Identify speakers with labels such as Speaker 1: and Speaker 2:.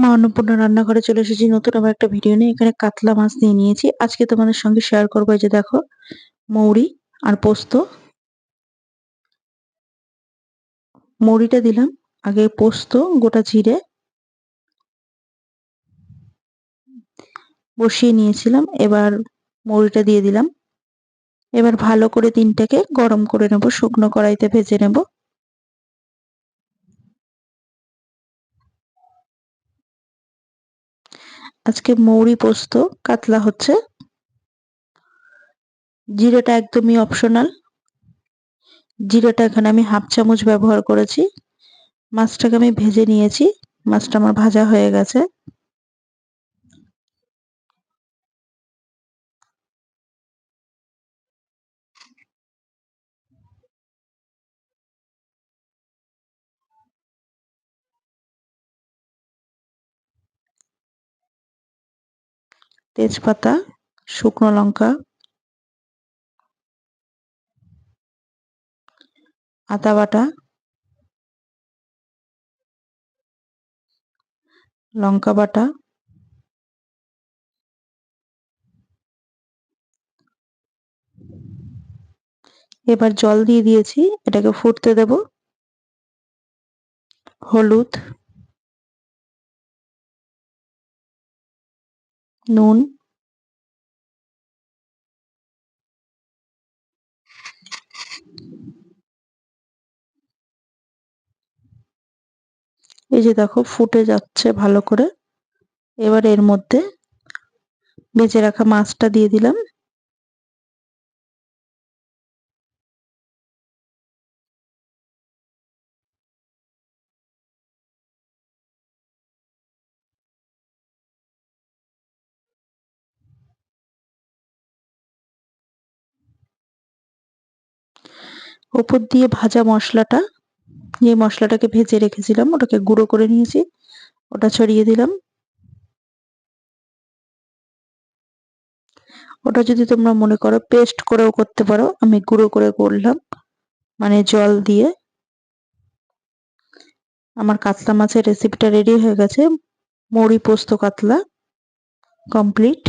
Speaker 1: মা অন্নপূর্ণা রান্নাঘরে চলে এসেছি। নতুন আবার একটা ভিডিও নিয়ে। এখানে কাতলা মাছ নিয়ে নিয়েছি। আজকে তোমাদের সঙ্গে শেয়ার করব যে দেখো, মৌরি আর পোস্ত। মৌরিটা দিলাম। আগে পোস্ত, গোটা জিরে বসিয়ে নিয়েছিলাম। এবার মৌরিটা দিয়ে দিলাম। এবার ভালো করে তিনটাকে গরম করে নেব। শুকনো কড়াইতে ভেজে নেব। আজকে মৌরি পোস্ত, কাতলা হচ্ছে। জিরেটা একদমই অপশনাল জিরেটা এখানে আমি হাফ চামচ ব্যবহার করেছি। মাছটাকে আমি ভেজে নিয়েছি। মাছটা আমার ভাজা হয়ে গেছে। তেজপাতা, শুকনো লঙ্কা, আদা বাটা, লঙ্কা বাটা, এবার জল দিয়ে দিয়েছি, এটাকে ফুটতে দেব, হলুদ নুন। এই যে দেখো, ফুটে যাচ্ছে ভালো করে। এবার এর মধ্যে ভেজে রাখা মাছটা দিয়ে দিলাম। ওপর দিয়ে ভাজা মশলাটা, যে মশলাটাকে ভেজে রেখেছিলাম, ওটাকে গুঁড়ো করে নিয়েছি, ওটা ছড়িয়ে দিলাম। ওটা যদি তোমরা মনে করো পেস্ট করেও করতে পারো, আমি গুঁড়ো করে করলাম মানে জল দিয়ে। আমার কাতলা মাছের রেসিপিটা রেডি হয়ে গেছে মৌরি পোস্ত কাতলা কমপ্লিট